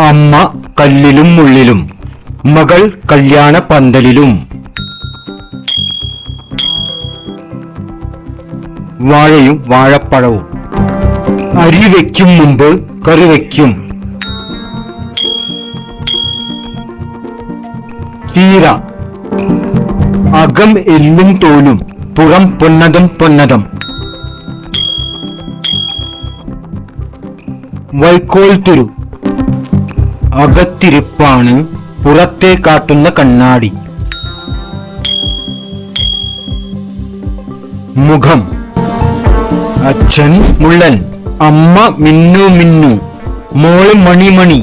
അമ്മ കല്ലിലും മുള്ളിലും മകൾ കല്യാണ പന്തലിലും. വാഴയും വാഴപ്പഴവും. അരി വയ്ക്കും മുമ്പ് കറി വെക്കും. ചീര. അകം എല്ലും തോലും പുറം പൊന്നതും പൊന്നതും വൈക്കോൽ തുരു അകത്തിരിപ്പാണ് പുറത്തെ കാട്ടുന്ന കണ്ണാടി. മുഖം. അച്ഛൻ മുള്ളൻ അമ്മ മിന്നു മിന്നു മോൾ മണിമണി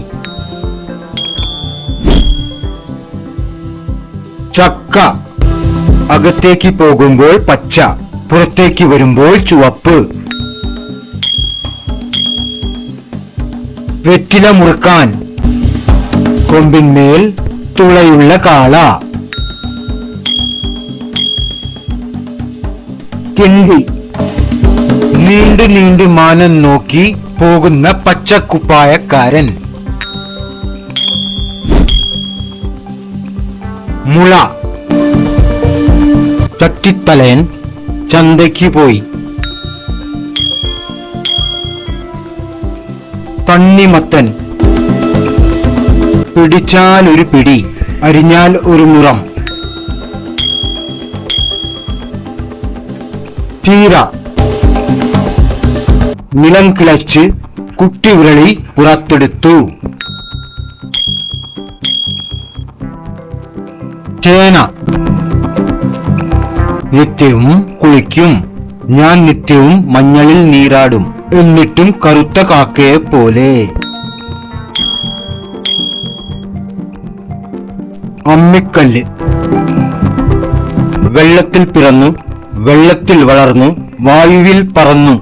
ചക്ക. അകത്തേക്ക് പോകുമ്പോൾ പച്ച പുറത്തേക്ക് വരുമ്പോൾ ചുവപ്പ്. വെറ്റില മുറുക്കാൻ. കൊമ്പിന്മേൽ തുളയുള്ള കാള. തിണ്ടി. നീണ്ടു നീണ്ടു മാനം നോക്കി പോകുന്ന പച്ചക്കുപ്പായക്കാരൻ. മുള. ചട്ടിത്തലയൻ ചന്തയ്ക്ക് പോയി. തണ്ണിമത്തൻ. പിടിച്ചാൽ ഒരു പിടി അരിഞ്ഞാൽ ഒരു മുറം. തീര. നിലം കിളച്ച് കുട്ടി ഉരളി പുറത്തെടുത്തു. ചേന. നിത്യവും കുളിക്കും. ഞാൻ നിത്യവും മഞ്ഞളിൽ നീരാടും. എന്നിട്ടും കറുത്ത കാക്കയെ പോലെ. അമ്മിക്കല്ല്. വെള്ളത്തിൽ പിറന്നു വെള്ളത്തിൽ വളർന്നു വായുവിൽ പറന്നു.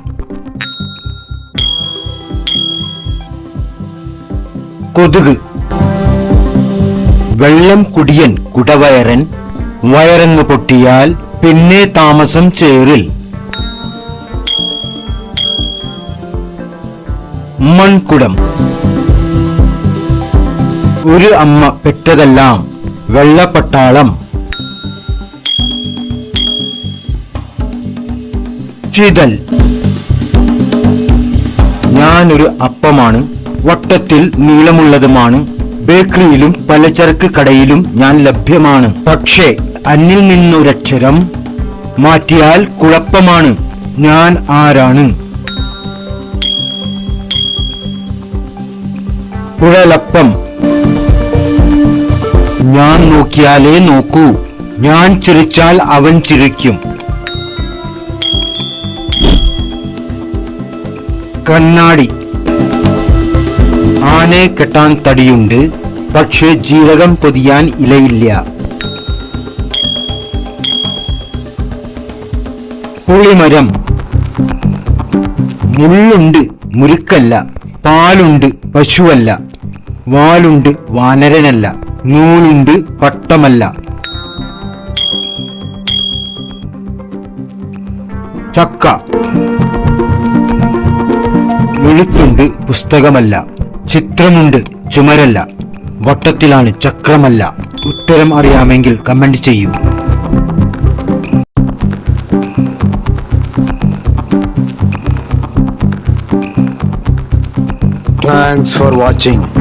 കൊതുക്. വെള്ളം കുടിയൻ കുടവയറൻ വയറങ്ങ് പൊട്ടിയാൽ പിന്നെ താമസം ചേറിൽ. മൺകുടം. ഒരു അമ്മ പെറ്റതെല്ലാം വെള്ളപ്പട്ടാളം. ചിതൽ. ഞാനൊരു അപ്പമാണ്. വട്ടത്തിൽ നീളമുള്ളതുമാണ്. ബേക്കറിയിലും പലചരക്ക് കടയിലും ഞാൻ ലഭ്യമാണ്. പക്ഷേ അന്നിൽ നിന്നൊരക്ഷരം മാറ്റിയാൽ കുഴപ്പമാണ്. ഞാൻ ആരാണ്? കുഴലപ്പം ഞാൻ നോക്കിയാലേ നോക്കൂ. ഞാൻ ചിരിച്ചാൽ അവൻ ചിരിക്കും. കണ്ണാടി. ആനെ കെട്ടാൻ തടിയുണ്ട് പക്ഷേ ജീരകം പൊതിയാൻ ഇലയില്ല. പുളിമരം. മുള്ളുണ്ട് മുരുക്കല്ല. പാലുണ്ട് പശുവല്ല. വാലുണ്ട് വാനരനല്ല. നൂലുണ്ട് പട്ടമല്ല ചക്ക. മുഴുത്തുണ്ട് പുസ്തകമല്ല. ചിത്രമുണ്ട് ചുമരല്ല. വട്ടത്തിലാണ് ചക്രമല്ല. ഉത്തരം അറിയാമെങ്കിൽ കമന്റ് ചെയ്യൂ. Thanks for watching.